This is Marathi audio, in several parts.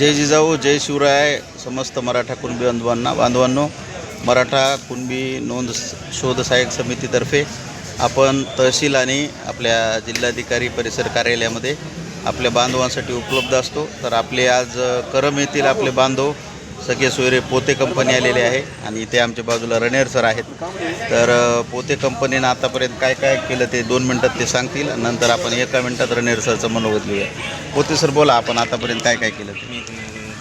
जय जिजाऊ जय शिवराय समस्त मराठा कुणबी बांधवांना बांधवांनो मराठा कुणबी नोंद शोध सहाय्यक समितीतर्फे आपण तहसील आणि आपल्या जिल्हाधिकारी परिसर कार्यालयामध्ये आपल्या बांधवांसाठी उपलब्ध असतो. तर आपले आज करम येथील आपले बांधव सगळे सोयरे पोते कंपनी आलेले आहे आणि इथे आमच्या बाजूला रणेर सर आहेत. तर पोते कंपनीनं आतापर्यंत काय काय केलं ते दोन मिनटात ते सांगतील नंतर आपण एका मिनटात रणेर सरचं मनोगत घेऊया. पोते सर बोला आपण आतापर्यंत काय काय केलं ते.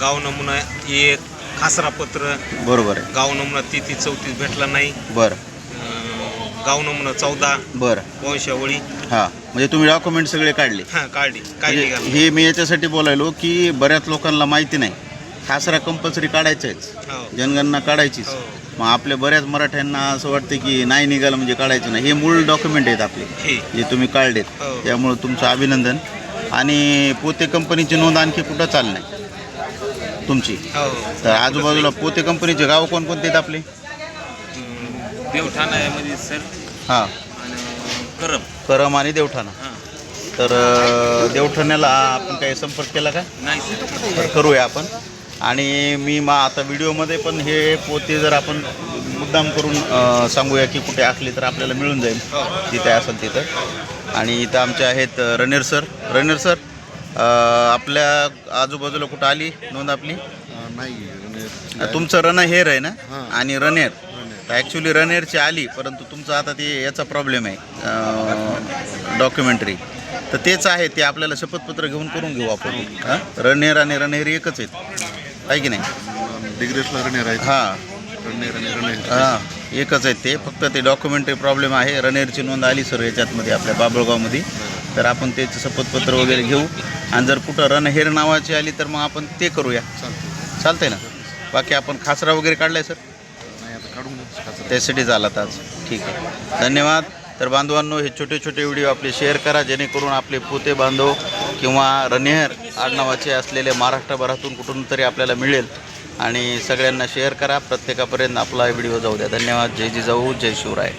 गाव नमुना एक खासरा पत्र. बरोबर आहे. गाव नमुना तेहतीस चौतीस भेटला नाही. बरं. गाव नमुना चौदा. बरं. वंशावळी. हां म्हणजे तुम्ही डॉक्युमेंट सगळे काढले. हां काढली. काय म्हणजे निघालं हे मी याच्यासाठी बोलायलो की बऱ्याच लोकांना माहिती नाही. खासरा कंपल्सरी काढायचाच. हो. जनगणना काढायचीच. हो. मग आपल्या बऱ्याच मराठ्यांना असं वाटतं की नाही निघालं म्हणजे काढायचं नाही. हे मूळ डॉक्युमेंट आहेत आपले जे तुम्ही काढलेत. हो. त्यामुळं तुमचं अभिनंदन. आणि पोते कंपनीची नोंद आणखी कुठं चाल नाही तुमची तर आजूबाजूला पोते कंपनीचे गाव कोणकोणते आहेत आपले? देवठाण आहे म्हणजे सर हां. करम. करम आणि देवठाणा. तर देवठाण्याला आपण काही संपर्क केला का? नाही सर. करूया आपण. आणि मी मा आता व्हिडिओमध्ये पण हे पोते जर आपण मुद्दाम करून सांगूया की कुठे असली तर आपल्याला मिळून जाईल. हो जिथे असेल तिथं. आणि इथं आमचे आहेत रणेर सर. रणेर सर आपल्या आजूबाजूला कुठं आली? नोंद आपली? नाही तुमचं रण हेर आहे ना? हां. आणि रणेर. ॲक्च्युली रणेरची आली परंतु तुमचं आता ते याचा प्रॉब्लेम आहे डॉक्युमेंटरी तर तेच आहे ते आपल्याला शपथपत्र घेऊन करून घेऊ आपण. हां? रणेर आणि रणेर एकच आहेत. आहे की नाही? डिग्रेसला रनेर आहेत. हां. हां एकच आहेत ते. फक्त ते डॉक्युमेंटरी प्रॉब्लेम आहे. रणेरची नोंद आली सर याच्यातमध्ये आपल्या बाबळगावमध्ये. तर आपण त्याचं शपथपत्र वगैरे घेऊ. आणि जर कुठं रणहेर नावाची आली तर मग आपण ते करूया. चालते चालतंय ना? बाकी आपण खासरा वगैरे काढलाय सर नाही आता काढून. त्यासाठी आज. ठीक आहे. धन्यवाद. तर बांधवांनो हे छोटे छोटे व्हिडिओ आपले शेअर करा जेणेकरून आपले पोते बांधव किंवा रनिहर आडनावाचे असलेले महाराष्ट्रभरातून कुठून तरी आपल्याला मिळेल आणि सगळ्यांना शेअर करा. प्रत्येकापर्यंत आपला व्हिडिओ जाऊ द्या. धन्यवाद. जय जिजाऊ जय शिवराय.